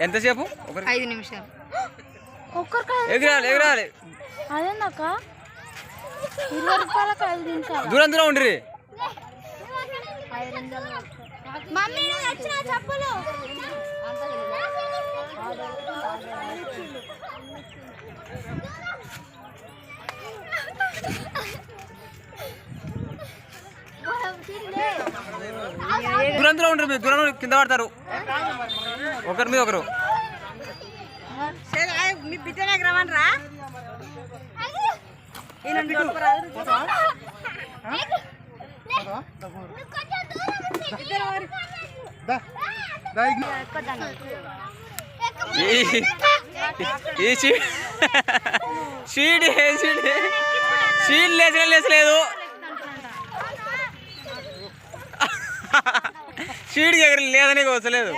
ఎంతసేపు? ఐదు నిమిషాలు. ఎగిరాలి ఎగిరాలి. అదేందక్క? ఇరవై రూపాయలకు ఐదు నిమిషాలు? దూరం దూరం ఉండిరి. మమ్మీ చెప్పులు దూరం దూరం మీరు దూరం కింద పడతారు. ఒకరి మీద ఒకరు. మీ బిడ్డనే రమ్మనరా ఈ షీడ్ సీ- సీడ్ లేచలేదు. సీడ్ దగ్గర లేదని వచ్చలేదు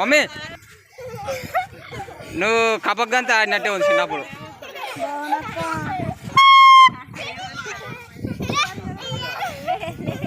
మమ్మీ. నువ్వు కపగ్గంత ఆడినట్టే ఉంది చిన్నప్పుడు.